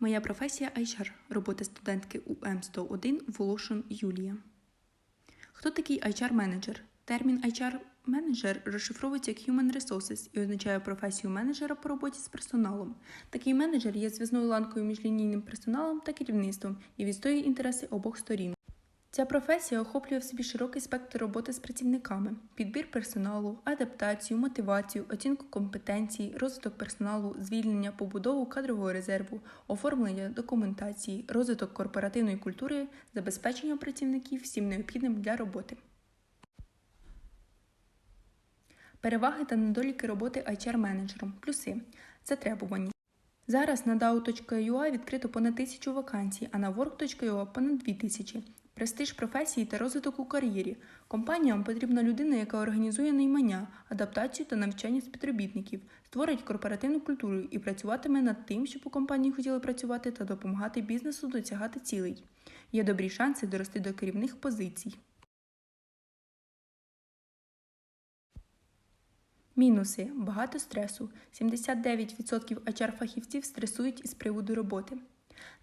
Моя професія HR. Робота студентки УМ101 Волошин Юлія. Хто такий HR-менеджер? Термін HR-менеджер розшифровується як Human Resources і означає професію менеджера по роботі з персоналом. Такий менеджер є зв'язною ланкою між лінійним персоналом та керівництвом і відстоює інтереси обох сторін. Ця професія охоплює в собі широкий спектр роботи з працівниками: підбір персоналу, адаптацію, мотивацію, оцінку компетенцій, розвиток персоналу, звільнення, побудову кадрового резерву, оформлення документації, розвиток корпоративної культури, забезпечення працівників всім необхідним для роботи. Переваги та недоліки роботи HR-менеджером. Плюси. Затребувані. Зараз на DAO.ua відкрито понад тисячу вакансій, а на Work.ua понад дві тисячі. Престиж професії та розвиток у кар'єрі. Компаніям потрібна людина, яка організує наймання, адаптацію та навчання співробітників, створить корпоративну культуру і працюватиме над тим, щоб у компанії хотіли працювати та допомагати бізнесу досягати цілей. Є добрі шанси дорости до керівних позицій. Мінуси. Багато стресу. 79% HR-фахівців стресують із приводу роботи.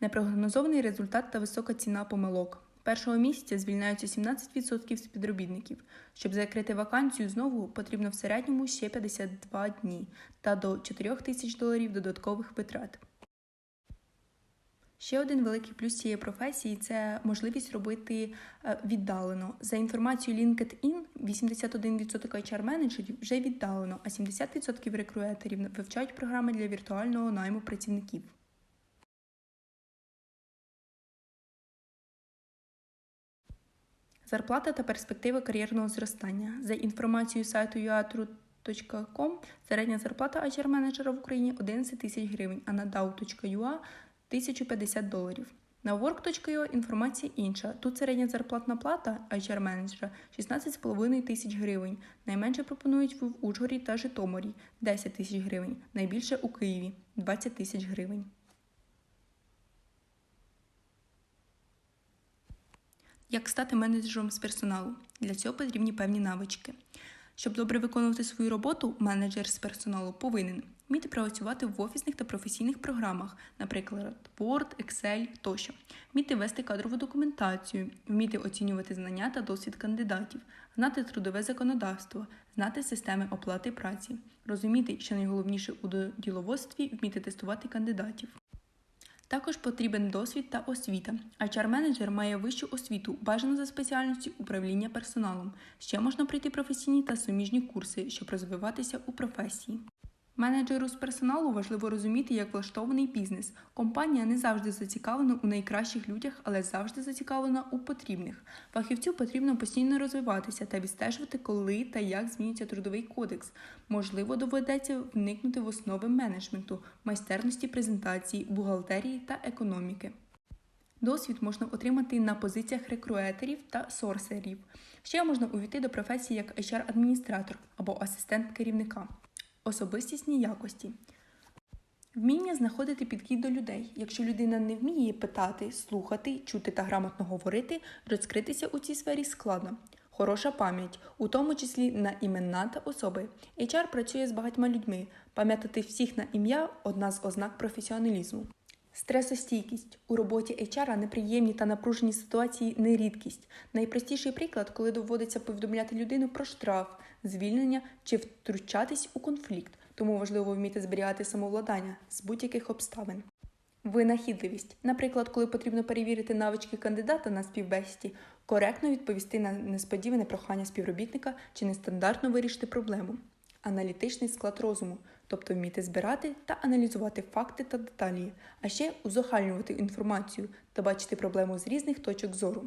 Непрогнозований результат та висока ціна помилок. Першого місяця звільняються 17% співробітників. Щоб закрити вакансію знову, потрібно в середньому ще 52 дні та до 4 тисяч доларів додаткових витрат. Ще один великий плюс цієї професії це можливість робити е, віддалено. За інформацією LinkedIn, 81% HR-менеджерів вже віддалено, а 70% рекрутерів вивчають програми для віртуального найму працівників. Зарплата та перспективи кар'єрного зростання. За інформацією сайту uatrud.com, середня зарплата HR-менеджера в Україні 11 тисяч гривень, а на dow.ua – 1050 доларів. На work.ua інформація інша. Тут середня зарплатна плата HR-менеджера 16,5 тисяч гривень. Найменше пропонують в Ужгорі та Житомирі 10 тисяч гривень, найбільше у Києві 20 тисяч гривень. Як стати менеджером з персоналу? Для цього потрібні певні навички. Щоб добре виконувати свою роботу, менеджер з персоналу повинен вміти працювати в офісних та професійних програмах, наприклад, Word, Excel тощо, вміти вести кадрову документацію, вміти оцінювати знання та досвід кандидатів, знати трудове законодавство, знати системи оплати праці, розуміти, що найголовніше у діловодстві вміти тестувати кандидатів. Також потрібен досвід та освіта. HR-менеджер має вищу освіту, бажано за спеціальністю управління персоналом. Ще можна пройти професійні та суміжні курси, щоб розвиватися у професії. Менеджеру з персоналу важливо розуміти, як влаштований бізнес. Компанія не завжди зацікавлена у найкращих людях, але завжди зацікавлена у потрібних. Фахівцю потрібно постійно розвиватися та відстежувати, коли та як змінюється трудовий кодекс. Можливо, доведеться вникнути в основи менеджменту, майстерності презентації, бухгалтерії та економіки. Досвід можна отримати на позиціях рекрутерів та сорсерів. Ще можна увійти до професії як HR-адміністратор або асистент керівника. Особистісні якості. Вміння знаходити підхід до людей. Якщо людина не вміє питати, слухати, чути та грамотно говорити, розкритися у цій сфері складно. Хороша пам'ять, у тому числі на імена та особи. HR працює з багатьма людьми. Пам'ятати всіх на ім'я одна з ознак професіоналізму. Стресостійкість у роботі HR неприємні та напружені ситуації не рідкість. Найпростіший приклад, коли доводиться повідомляти людину про штраф, звільнення чи втручатись у конфлікт, тому важливо вміти зберігати самовладання з будь-яких обставин. Винахідливість, наприклад, коли потрібно перевірити навички кандидата на співбесіді, коректно відповісти на несподіване прохання співробітника чи нестандартно вирішити проблему. Аналітичний склад розуму, тобто вміти збирати та аналізувати факти та деталі, а ще узагальнювати інформацію та бачити проблему з різних точок зору.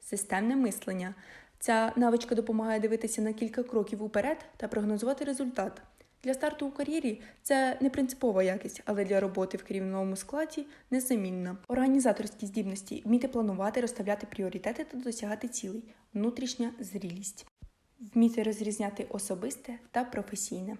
Системне мислення. Ця навичка допомагає дивитися на кілька кроків уперед та прогнозувати результат. Для старту у кар'єрі це не принципова якість, але для роботи в керівному складі незамінна. Організаторські здібності вміти планувати, розставляти пріоритети та досягати цілей, внутрішня зрілість, вміти розрізняти особисте та професійне.